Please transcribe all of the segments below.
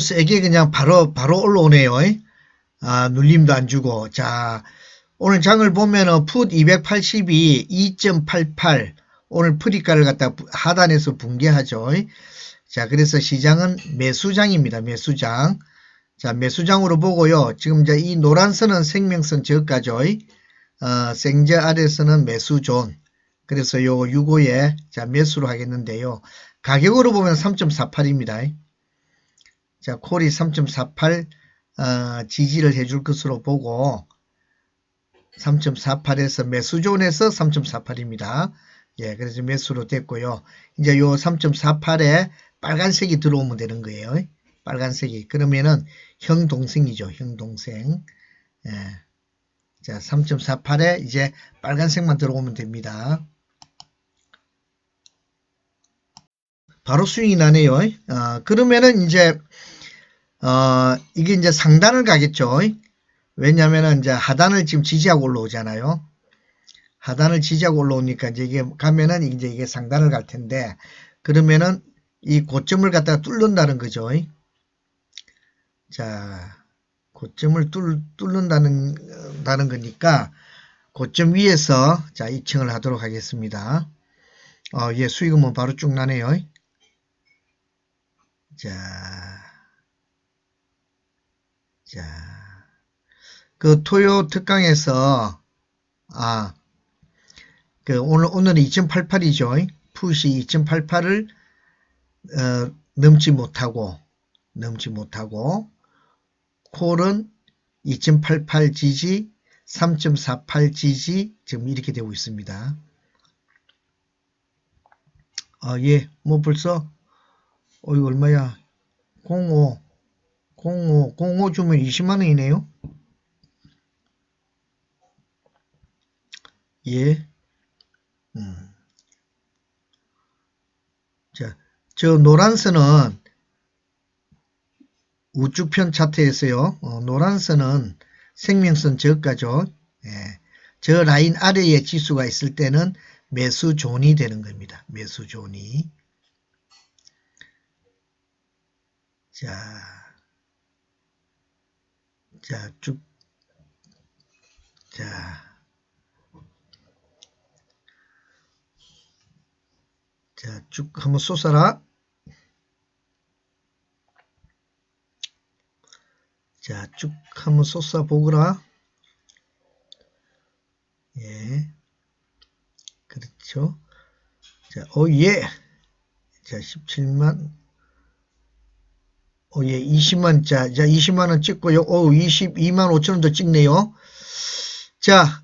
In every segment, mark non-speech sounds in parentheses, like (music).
세게 그냥 바로 바로 올라오네요. 아, 눌림도 안 주고. 자, 오늘 장을 보면은 풋 282, 2.88 오늘 프리가를 갖다 부- 하단에서 붕괴하죠. 자, 그래서 시장은 매수장입니다. 매수장. 자, 매수장으로 보고요. 지금 이제 이 노란 선은 생명선 저가죠. 어, 생저 아래서는 매수존. 그래서 요 65에 자, 매수로 하겠는데요. 가격으로 보면 3.48입니다. 자, 콜이 3.48 어, 지지를 해줄 것으로 보고 3.48에서 매수존에서 3.48입니다. 예, 그래서 매수로 됐고요. 이제 요 3.48에 빨간색이 들어오면 되는 거예요. 빨간색이. 그러면은 형 동생이죠. 형 동생. 예. 자, 3.48에 이제 빨간색만 들어오면 됩니다. 바로 스윙이 나네요. 어, 그러면은 이제 어, 이게 이제 상단을 가겠죠. 왜냐면은 이제 하단을 지금 지지하고 올라오잖아요. 하단을 지지하고 올라오니까 이제 이게 가면은 이제 이게 상단을 갈 텐데 그러면은 이 고점을 갖다가 뚫는다는 거죠. 자, 고점을 뚫, 뚫는다는 다는 거니까 고점 위에서 자, 2층을 하도록 하겠습니다. 어, 예, 수익은 바로 쭉 나네요. 자, 자, 그 토요 특강에서 아, 그 오늘 오늘은 2.88이죠. 푸시 2.88을 어, 넘지 못하고 넘지 못하고 콜은 2.88 지지, 3.48 지지 지금 이렇게 되고 있습니다. 아, 예, 뭐 벌써 어 이거 얼마야? 05 05 05 주면 20만 원이네요. 예. 음. 자, 저 노란 선은 우측편 차트에서요. 어, 노란 선은 생명선 저가죠. 예. 저 라인 아래에 지수가 있을 때는 매수 존이 되는 겁니다. 매수 존이. 자, 자, 쭉, 자, 자, 쭉 한번 쏘사라. 자, 쭉 한번 쏘사 보거라. 예. 그렇죠. 자, 오, 예. 자, 17만. 오, 예, 20만, 자, 자, 20만 원 찍고요. 오, 22만 5천 원도 찍네요. 자,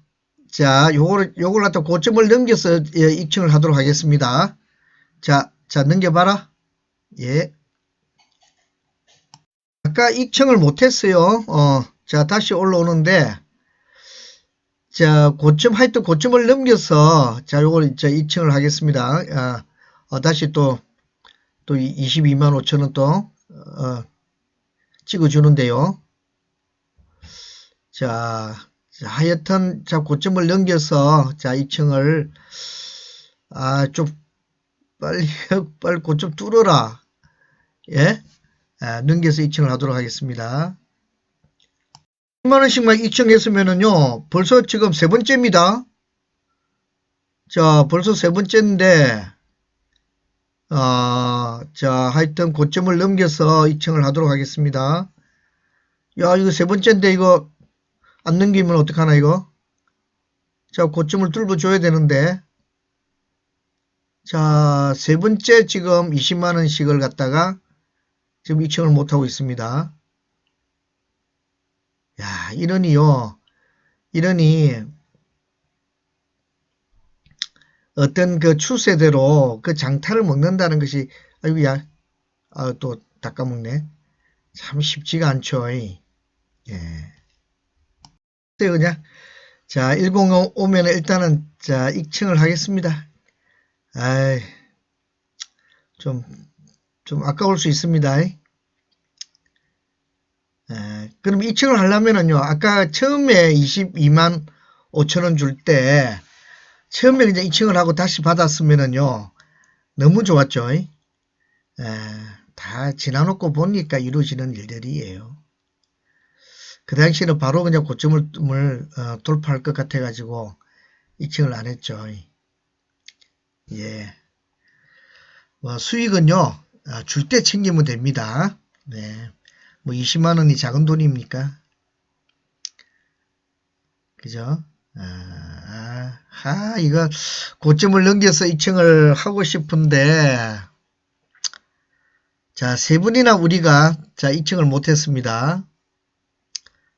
자, 요걸, 요걸 갖다 고점을 넘겨서 예, 입증을 하도록 하겠습니다. 자, 자, 넘겨봐라. 예. 아까 입증을 못했어요. 어, 자, 다시 올라오는데, 자, 고점, 하여튼 고점을 넘겨서, 자, 요걸 이제 입증을 하겠습니다. 아, 어, 다시 또, 또 22만 5천원 또, 어, 찍어주는데요. 자, 자, 하여튼, 자, 고점을 넘겨서, 자, 2층을, 아, 좀, 빨리, (laughs) 빨리 고점 뚫어라. 예? 아, 넘겨서 2층을 하도록 하겠습니다. 10만원씩만 2층 했으면은요, 벌써 지금 세 번째입니다. 자, 벌써 세 번째인데, 아, 자, 하여튼 고점을 넘겨서 2층을 하도록 하겠습니다. 야, 이거 세 번째인데 이거 안 넘기면 어떡하나 이거? 자, 고점을 뚫어줘야 되는데. 자, 세 번째 지금 20만원씩을 갖다가 지금 2층을 못하고 있습니다. 야, 이러니요. 이러니 어떤 그 추세대로 그 장타를 먹는다는 것이 아이고야. 아, 또 닦아먹네. 참 쉽지가 않죠. 예. 그냥 자, 105 오면 일단은 자, 익층을 하겠습니다. 아이. 좀 좀 아까울 수 있습니다. 에, 그럼 2층을 하려면은요, 아까 처음에 22만 5천원 줄 때, 처음에 이제 2층을 하고 다시 받았으면은요, 너무 좋았죠. 에, 다 지나놓고 보니까 이루어지는 일들이에요. 그 당시에는 바로 그냥 고점을 어, 돌파할 것 같아가지고 2층을 안 했죠. 예. 뭐 수익은요, 아, 줄때 챙기면 됩니다. 네. 뭐 20만 원이 작은 돈입니까? 그죠? 아, 아, 이거 고점을 넘겨서 2층을 하고 싶은데 자, 세 분이나 우리가 자, 2층을 못 했습니다.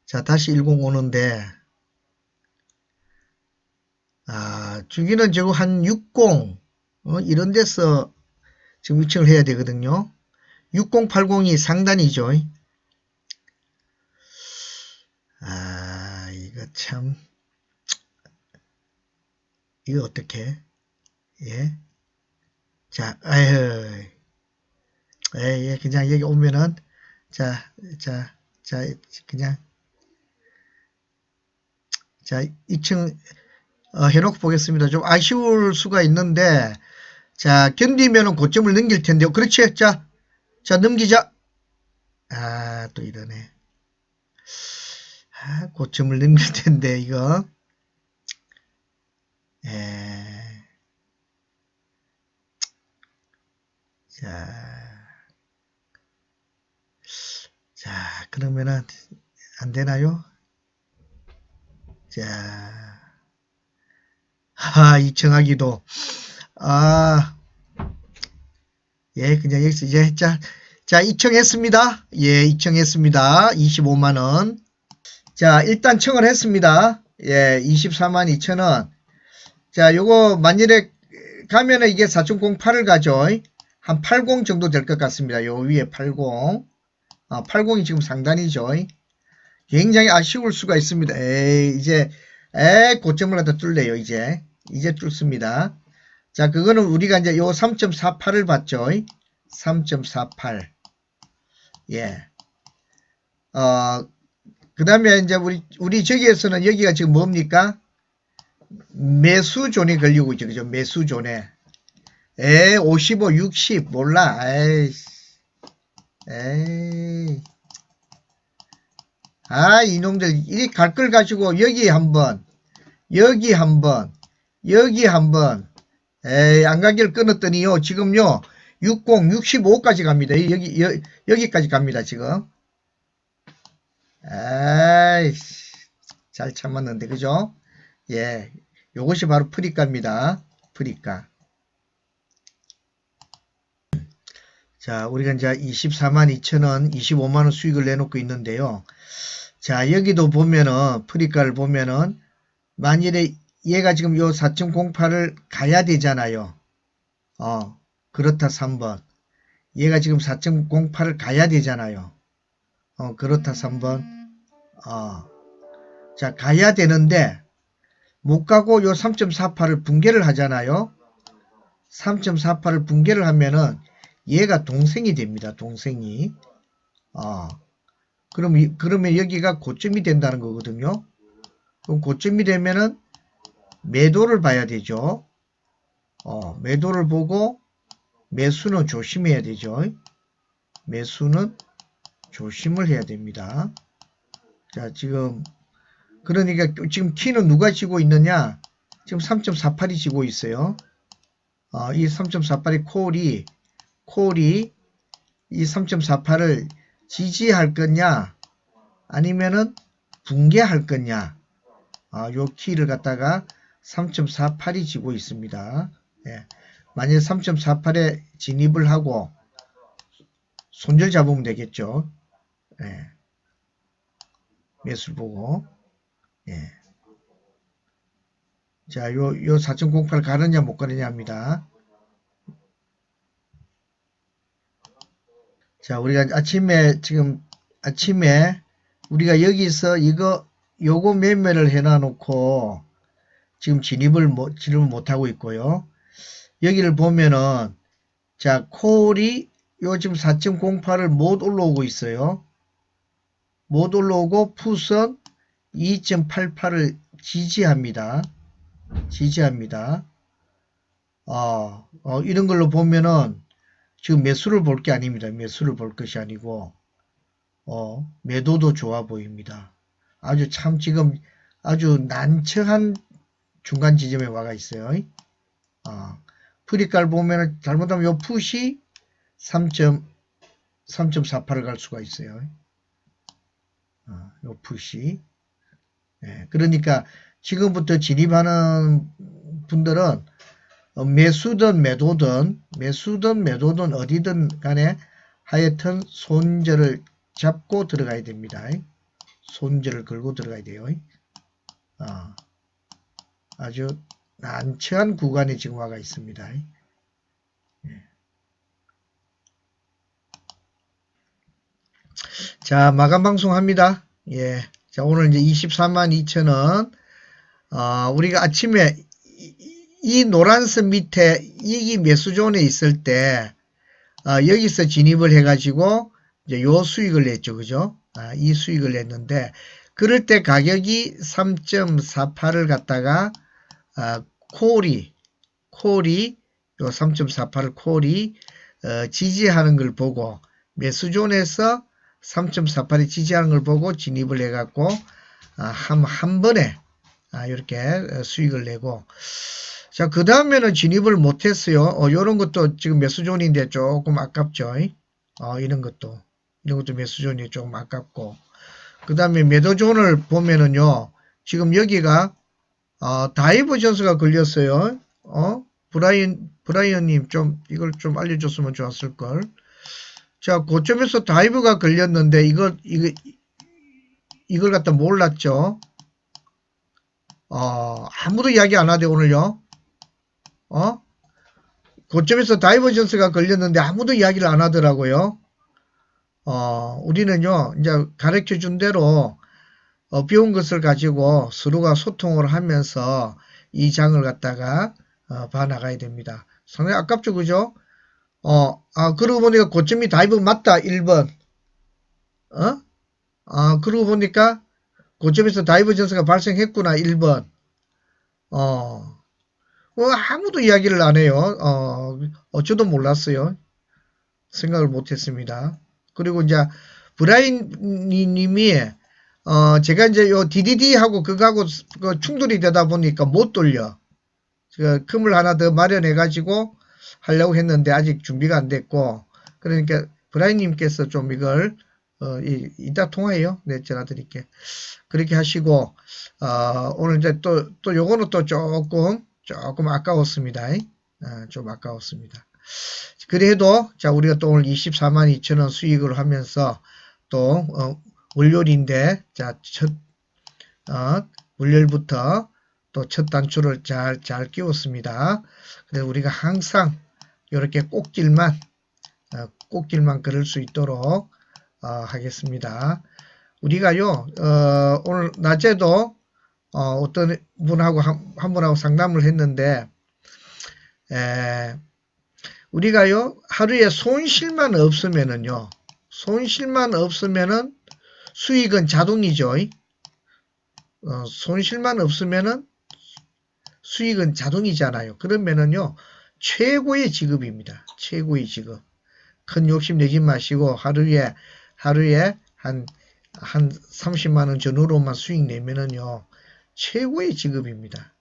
자, 다시 10 오는데 아, 주기는 지금 한 60, 어, 이런 데서 지금 2층을 해야 되거든요. 6080이 상단이죠. 아, 이거 참, 이거 어떻게, 예? 자, 아유, 예, 예, 그냥 여기 오면은, 자, 자, 자, 그냥, 자, 2층, 어, 해놓고 보겠습니다. 좀 아쉬울 수가 있는데, 자, 견디면은 고점을 넘길 텐데요. 그렇지? 자, 자, 넘기자. 아, 또 이러네. 아, 고점을 넘길 텐데, 이거. 에. 자. 자, 그러면은, 안 되나요? 자. 하, 이청하기도. 아, 예, 그냥 여기서 이제, 자, 자, 이청했습니다. 예, 이청했습니다. 25만원. 자, 일단 청을 했습니다. 예, 24만 2천원. 자, 요거 만일에 가면은 이게 4.08을 가죠. 한 80 정도 될 것 같습니다. 요 위에 80. 아, 80이 지금 상단이죠. 굉장히 아쉬울 수가 있습니다. 에이, 이제, 에, 고점을 갖다 뚫네요, 이제. 이제 뚫습니다. 자, 그거는 우리가 이제 요 3.48을 봤죠. 3.48. 예. 어, 그 다음에 이제 우리, 우리 저기에서는 여기가 지금 뭡니까? 매수존에 걸리고 있죠. 그죠? 매수존에. 에, 55, 60, 몰라. 에이. 에이. 아, 이놈들, 이리 갈걸 가지고 여기 한 번, 여기 한 번, 여기 한 번, 에이, 안 가기를 끊었더니요, 지금요, 60, 65까지 갑니다. 여기, 여, 여기까지 갑니다, 지금. 아이씨, 잘 참았는데, 그죠? 예, 요것이 바로 프리가입니다. 프리가. 자, 우리가 이제 24만 2천원, 25만원 수익을 내놓고 있는데요. 자, 여기도 보면은, 프리가를 보면은, 만일에 얘가 지금 요 4.08을 가야 되잖아요. 어, 그렇다 3번. 얘가 지금 4.08을 가야 되잖아요. 어, 그렇다 3번. 어. 자, 가야 되는데 못 가고 요 3.48을 붕괴를 하잖아요. 3.48을 붕괴를 하면은 얘가 동생이 됩니다. 동생이. 어. 그럼 그러면 여기가 고점이 된다는 거거든요. 그럼 고점이 되면은 매도를 봐야 되죠. 어, 매도를 보고 매수는 조심해야 되죠. 매수는 조심을 해야 됩니다. 자, 지금 그러니까 지금 키는 누가 지고 있느냐? 지금 3.48이 지고 있어요. 어, 이 3.48이 콜이 콜이 이 3.48을 지지할 거냐 아니면은 붕괴할 거냐 아, 요 키를 갖다가 3.48이 지고 있습니다. 예. 만약 3.48에 진입을 하고 손절 잡으면 되겠죠. 예. 매수를 보고 예. 자, 요, 요 4.08 가느냐 못 가느냐 합니다. 자, 우리가 아침에 지금 아침에 우리가 여기서 이거 요거 매매를 해놔 놓고 지금 진입을 못, 진입을 못하고 있고요. 여기를 보면은, 자, 콜이 요 지금 4.08을 못 올라오고 있어요. 못 올라오고 푸선 2.88을 지지합니다. 지지합니다. 어, 어, 이런 걸로 보면은, 지금 매수를 볼 게 아닙니다. 매수를 볼 것이 아니고 어, 매도도 좋아 보입니다. 아주 참 지금 아주 난처한 중간 지점에 와가 있어요. 어, 프리깔 보면은 잘못하면 요 풋이 3.3.48을 갈 수가 있어요. 어, 요 풋이. 예, 그러니까 지금부터 진입하는 분들은 어, 매수든 매도든 매수든 매도든 어디든 간에 하여튼 손절을 잡고 들어가야 됩니다. 손절을 걸고 들어가야 돼요. 어, 아주 난처한 구간에 지금 와가 있습니다. 예. 자, 마감 방송 합니다. 예. 자, 오늘 이제 24만 2천원. 어, 우리가 아침에 이, 이 노란선 밑에 이기 매수존에 있을 때, 어, 여기서 진입을 해가지고, 이제 요 수익을 냈죠. 그죠? 아, 이 수익을 냈는데, 그럴 때 가격이 3.48을 갖다가, 아, 콜이, 콜이, 요 3.48을 콜이, 어, 지지하는 걸 보고, 매수존에서 3.48이 지지하는 걸 보고 진입을 해갖고, 아, 한, 한 번에, 아, 이렇게 수익을 내고, 자, 그 다음에는 진입을 못했어요. 어, 요런 것도 지금 매수존인데 조금 아깝죠. 어, 이런 것도. 이런 것도 매수존이 조금 아깝고. 그 다음에 매도존을 보면은요, 지금 여기가, 어, 다이버전스가 걸렸어요. 어, 브라이언, 브라이언님 좀, 이걸 좀 알려줬으면 좋았을걸. 자, 고점에서 다이브가 걸렸는데, 이걸, 이거, 이걸 갖다 몰랐죠. 어, 아무도 이야기 안 하대, 오늘요. 어? 고점에서 다이버전스가 걸렸는데 아무도 이야기를 안 하더라고요. 어, 우리는요, 이제 가르쳐 준 대로, 어, 배운 것을 가지고 서로가 소통을 하면서 이 장을 갖다가, 어, 봐나가야 됩니다. 상당히 아깝죠, 그죠? 어, 아, 그러고 보니까 고점이 다이브 맞다, 1번. 어? 아, 그러고 보니까 고점에서 다이버전스가 발생했구나, 1번. 어, 어, 아무도 이야기를 안 해요. 어, 어쩌도 몰랐어요. 생각을 못 했습니다. 그리고 이제, 브라인 님이, 어, 제가 이제 요 DDD하고 그거하고 그 충돌이 되다 보니까 못 돌려. 제가 금을 하나 더 마련해가지고 하려고 했는데 아직 준비가 안 됐고, 그러니까 브라인 님께서 좀 이걸, 어, 이, 이따 통화해요. 네, 전화 드릴게. 그렇게 하시고, 어, 오늘 이제 또, 또 요거는 또 조금, 조금 아까웠습니다. 아, 좀 아까웠습니다. 그래도 자 우리가 또 오늘 24만 2천 원 수익을 하면서 또 어, 월요일인데 자첫 어, 월요일부터 또 첫 단추를 잘 잘 끼웠습니다. 그래서 우리가 항상 이렇게 꼭질만 어, 꼭질만 걸을 수 있도록 어, 하겠습니다. 우리가요 어, 오늘 낮에도 어, 어떤 분하고 한, 한 분하고 상담을 했는데 에, 우리가요 하루에 손실만 없으면은요 손실만 없으면은 수익은 자동이죠. 어, 손실만 없으면은 수익은 자동이잖아요. 그러면은요 최고의 지급입니다. 최고의 지급. 큰 욕심 내지 마시고 하루에 하루에 한한 30만 원 전후로만 수익 내면은요 최고의 직업입니다.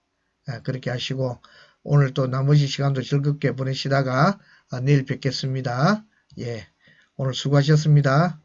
아, 그렇게 하시고 오늘 또 나머지 시간도 즐겁게 보내시다가 아, 내일 뵙겠습니다. 예, 오늘 수고하셨습니다.